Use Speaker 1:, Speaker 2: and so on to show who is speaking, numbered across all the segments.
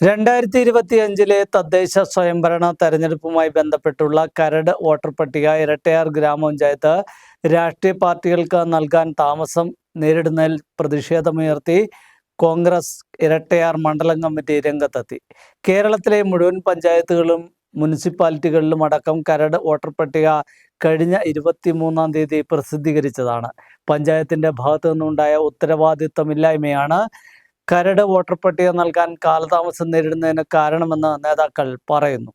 Speaker 1: രണ്ടായിരത്തി ഇരുപത്തി അഞ്ചിലെ തദ്ദേശ സ്വയംഭരണ തെരഞ്ഞെടുപ്പുമായി ബന്ധപ്പെട്ടുള്ള കരട് വോട്ടർ പട്ടിക ഇരട്ടയാർ ഗ്രാമപഞ്ചായത്ത് രാഷ്ട്രീയ പാർട്ടികൾക്ക് നൽകാൻ താമസം നേരിടുന്നതിൽ പ്രതിഷേധമുയർത്തി കോൺഗ്രസ് ഇരട്ടയാർ മണ്ഡലം കമ്മിറ്റി രംഗത്തെത്തി. കേരളത്തിലെ മുഴുവൻ പഞ്ചായത്തുകളും മുനിസിപ്പാലിറ്റികളിലും അടക്കം കരട് വോട്ടർ പട്ടിക കഴിഞ്ഞ ഇരുപത്തിമൂന്നാം തീയതി പ്രസിദ്ധീകരിച്ചതാണ്. പഞ്ചായത്തിന്റെ ഭാഗത്തു നിന്നുണ്ടായ ഉത്തരവാദിത്തമില്ലായ്മയാണ് കരട് വോട്ടർ പട്ടിക നൽകാൻ കാലതാമസം നേരിടുന്നതിന് കാരണമെന്ന് നേതാക്കൾ പറയുന്നു.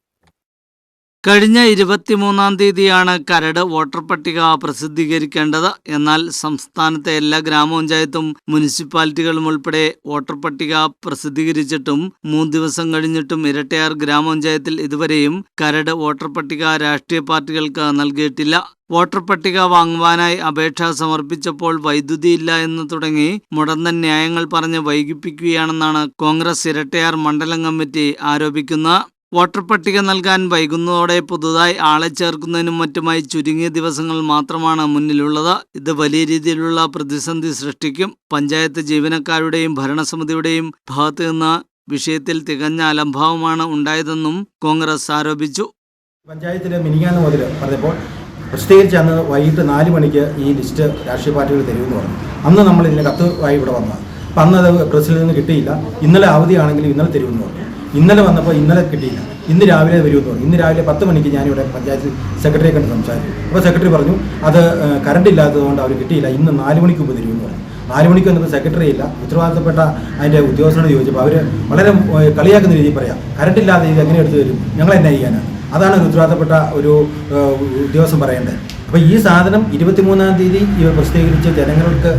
Speaker 1: കഴിഞ്ഞ ഇരുപത്തിമൂന്നാം തീയതിയാണ് കരട് വോട്ടർ പട്ടിക പ്രസിദ്ധീകരിക്കേണ്ടത്. എന്നാൽ സംസ്ഥാനത്തെ എല്ലാ ഗ്രാമപഞ്ചായത്തും മുനിസിപ്പാലിറ്റികളും ഉൾപ്പെടെ വോട്ടർ പട്ടിക പ്രസിദ്ധീകരിച്ചിട്ടും മൂന്ന് ദിവസം കഴിഞ്ഞിട്ടും ഇരട്ടയാർ ഗ്രാമപഞ്ചായത്തിൽ ഇതുവരെയും കരട് വോട്ടർ പട്ടിക രാഷ്ട്രീയ പാർട്ടികൾക്ക് നൽകിയിട്ടില്ല. വോട്ടർ പട്ടിക വാങ്ങുവാനായി അപേക്ഷ സമർപ്പിച്ചപ്പോൾ വൈദ്യുതിയില്ല എന്ന് തുടങ്ങി മുടന്തൻ ന്യായങ്ങൾ പറഞ്ഞ് വൈകിപ്പിക്കുകയാണെന്നാണ് കോൺഗ്രസ് ഇരട്ടയാർ മണ്ഡലം കമ്മിറ്റി ആരോപിക്കുന്നത്. വോട്ടർ പട്ടിക നൽകാൻ വൈകുന്നതോടെ പുതുതായി ആളെ ചേർക്കുന്നതിനും മറ്റുമായി ചുരുങ്ങിയ ദിവസങ്ങൾ മാത്രമാണ് മുന്നിലുള്ളത്. ഇത് വലിയ രീതിയിലുള്ള പ്രതിസന്ധി സൃഷ്ടിക്കും. പഞ്ചായത്ത് ജീവനക്കാരുടെയും ഭരണസമിതിയുടെയും ഭാഗത്തു നിന്ന് വിഷയത്തിൽ തികഞ്ഞ അലംഭാവമാണ് ഉണ്ടായതെന്നും കോൺഗ്രസ് ആരോപിച്ചു.
Speaker 2: പഞ്ചായത്തിലെ മിനിങ്ങാന്ന് മുതൽ പറഞ്ഞപ്പോൾ പ്രസിദ്ധീകരിച്ച് അന്ന് വൈകിട്ട് നാല് മണിക്ക് ഈ ലിസ്റ്റ് രാഷ്ട്രീയ പാർട്ടികൾ തരുമെന്ന് പറഞ്ഞു. അന്ന് നമ്മൾ ഇതിന് കത്ത് ആയി ഇവിടെ വന്നത് അപ്പം അന്ന് അത് പ്രസിൽ നിന്ന് കിട്ടിയില്ല. ഇന്നലെ അവധിയാണെങ്കിലും ഇന്നലെ തരുമെന്ന് പറഞ്ഞു. ഇന്നലെ വന്നപ്പോൾ ഇന്നലെ കിട്ടിയില്ല. ഇന്ന് രാവിലെ വരുമെന്ന് പറഞ്ഞു. ഇന്ന് രാവിലെ പത്ത് മണിക്ക് ഞാനിവിടെ പഞ്ചായത്ത് സെക്രട്ടറിയെ കണ്ട് സംസാരിച്ചു. അപ്പോൾ സെക്രട്ടറി പറഞ്ഞു അത് കറണ്ട് ഇല്ലാത്തതുകൊണ്ട് അവർ കിട്ടിയില്ല. ഇന്ന് നാല് മണിക്ക് മുമ്പ് തരുമെന്ന് പറഞ്ഞു. നാല് മണിക്ക് വന്നപ്പോൾ സെക്രട്ടറി ഇല്ല. ഉത്തരവാദിത്തപ്പെട്ട അതിന്റെ ഉദ്യോഗസ്ഥനോട് ചോദിച്ചപ്പോൾ അവർ വളരെ കളിയാക്കുന്ന രീതിയിൽ പറയാം കറണ്ട് ഇല്ലാത്ത ഇത് എങ്ങനെ എടുത്തു തരും? ഞങ്ങൾ എന്നെ ചെയ്യാനാണ് അതാണ് ഉത്തരവാദിത്തപ്പെട്ട ഒരു ഉദ്യോഗസ്ഥം പറയേണ്ടത്. അപ്പോൾ ഈ സാധനം ഇരുപത്തിമൂന്നാം തീയതി ഇവ പ്രസിദ്ധീകരിച്ച് ജനങ്ങൾക്ക്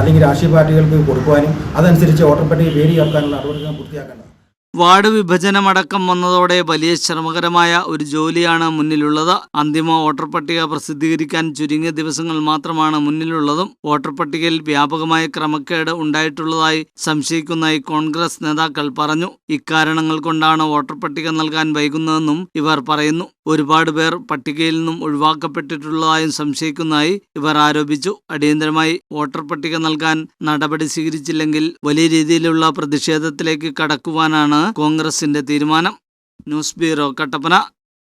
Speaker 2: അല്ലെങ്കിൽ രാഷ്ട്രീയ പാർട്ടികൾക്ക് കൊടുക്കുവാനും അതനുസരിച്ച് വോട്ടർ പട്ടിക പേര് നടപടികൾ പൂർത്തിയാക്കേണ്ടത്
Speaker 1: വാർഡ് വിഭജനമടക്കം വന്നതോടെ വലിയ ശ്രമകരമായ ഒരു ജോലിയാണ് മുന്നിലുള്ളത്. അന്തിമ വോട്ടർ പട്ടിക പ്രസിദ്ധീകരിക്കാൻ ചുരുങ്ങിയ ദിവസങ്ങൾ മാത്രമാണ് മുന്നിലുള്ളതും വോട്ടർ പട്ടികയിൽ വ്യാപകമായ ക്രമക്കേട് ഉണ്ടായിട്ടുള്ളതായി സംശയിക്കുന്നതായി കോൺഗ്രസ് നേതാക്കൾ പറഞ്ഞു. ഇക്കാരണങ്ങൾ കൊണ്ടാണ് വോട്ടർ പട്ടിക നൽകാൻ വൈകുന്നതെന്നും ഇവർ പറയുന്നു. ഒരുപാട് പേർ പട്ടികയിൽ നിന്നും ഒഴിവാക്കപ്പെട്ടിട്ടുള്ളതായും സംശയിക്കുന്നതായി ഇവർ ആരോപിച്ചു. അടിയന്തരമായി വോട്ടർ പട്ടിക നൽകാൻ നടപടി സ്വീകരിച്ചില്ലെങ്കിൽ വലിയ രീതിയിലുള്ള പ്രതിഷേധത്തിലേക്ക് കടക്കുവാനാണ് കോൺഗ്രസിന്റെ തീരുമാനം. News bureau Kattappana.